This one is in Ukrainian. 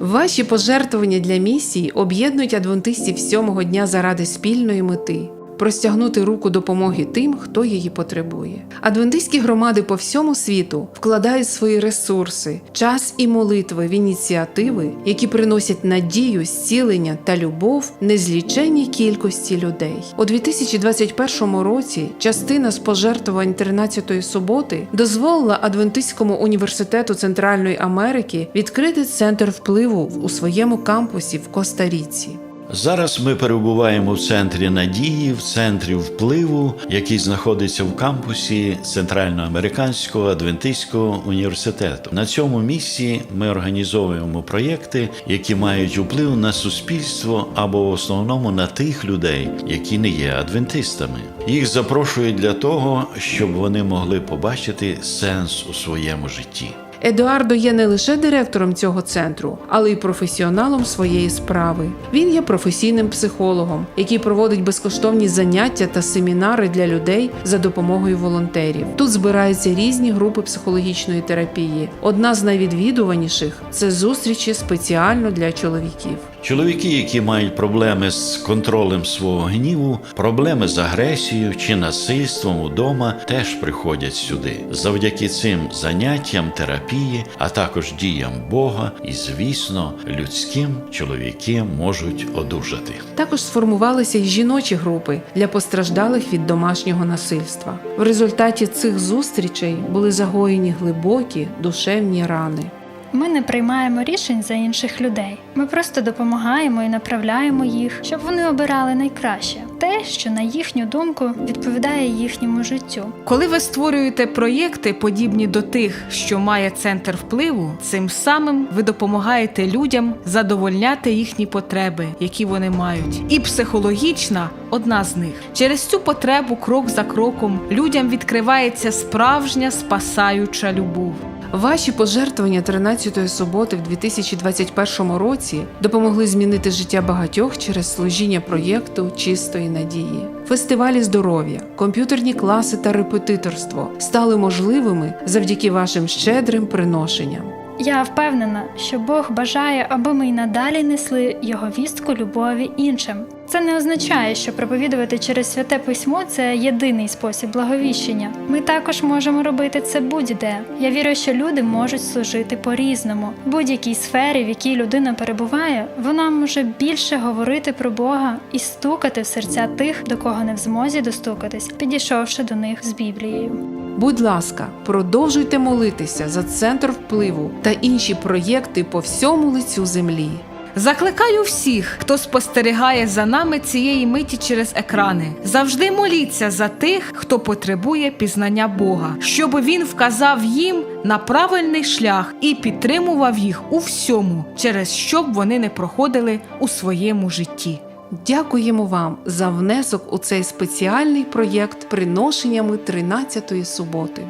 Ваші пожертвування для місії об'єднують адвентистів сьомого дня заради спільної мети. Простягнути руку допомоги тим, хто її потребує. Адвентистські громади по всьому світу вкладають свої ресурси, час і молитви в ініціативи, які приносять надію, зцілення та любов незліченній кількості людей. У 2021 році частина з пожертвувань 13-ї суботи дозволила Адвентистському університету Центральної Америки відкрити центр впливу у своєму кампусі в Коста-Ріці. Зараз ми перебуваємо в центрі надії, в центрі впливу, який знаходиться в кампусі Центральноамериканського адвентистського університету. На цьому місці ми організовуємо проєкти, які мають вплив на суспільство або в основному на тих людей, які не є адвентистами. Їх запрошують для того, щоб вони могли побачити сенс у своєму житті. Едуардо є не лише директором цього центру, але й професіоналом своєї справи. Він є професійним психологом, який проводить безкоштовні заняття та семінари для людей за допомогою волонтерів. Тут збираються різні групи психологічної терапії. Одна з найвідвідуваніших це зустрічі спеціально для чоловіків. Чоловіки, які мають проблеми з контролем свого гніву, проблеми з агресією чи насильством удома, теж приходять сюди. Завдяки цим заняттям терапії, а також діям Бога, і звісно, людським чоловіки можуть одужати. Також сформувалися й жіночі групи для постраждалих від домашнього насильства. В результаті цих зустрічей були загоєні глибокі душевні рани. Ми не приймаємо рішень за інших людей. Ми просто допомагаємо і направляємо їх, щоб вони обирали найкраще те, що на їхню думку відповідає їхньому життю. Коли ви створюєте проєкти, подібні до тих, що має центр впливу, цим самим ви допомагаєте людям задовольняти їхні потреби, які вони мають. І психологічна одна з них. Через цю потребу, крок за кроком, людям відкривається справжня спасаюча любов. Ваші пожертвування 13-ї суботи в 2021 році допомогли змінити життя багатьох через служіння проєкту чистої надії. Фестивалі здоров'я, комп'ютерні класи та репетиторство стали можливими завдяки вашим щедрим приношенням. Я впевнена, що Бог бажає, аби ми й надалі несли його вістку любові іншим. Це не означає, що проповідувати через святе письмо це єдиний спосіб благовіщення. Ми також можемо робити це будь-де. Я вірю, що люди можуть служити по-різному. В будь-якій сфері, в якій людина перебуває, вона може більше говорити про Бога і стукати в серця тих, до кого не в змозі достукатись, підійшовши до них з Біблією. Будь ласка, продовжуйте молитися за центр впливу та інші проєкти по всьому лицю землі. Закликаю всіх, хто спостерігає за нами цієї миті через екрани. Завжди моліться за тих, хто потребує пізнання Бога, щоб він вказав їм на правильний шлях і підтримував їх у всьому, через що б вони не проходили у своєму житті. Дякуємо вам за внесок у цей спеціальний проєкт приношеннями 13-ї суботи.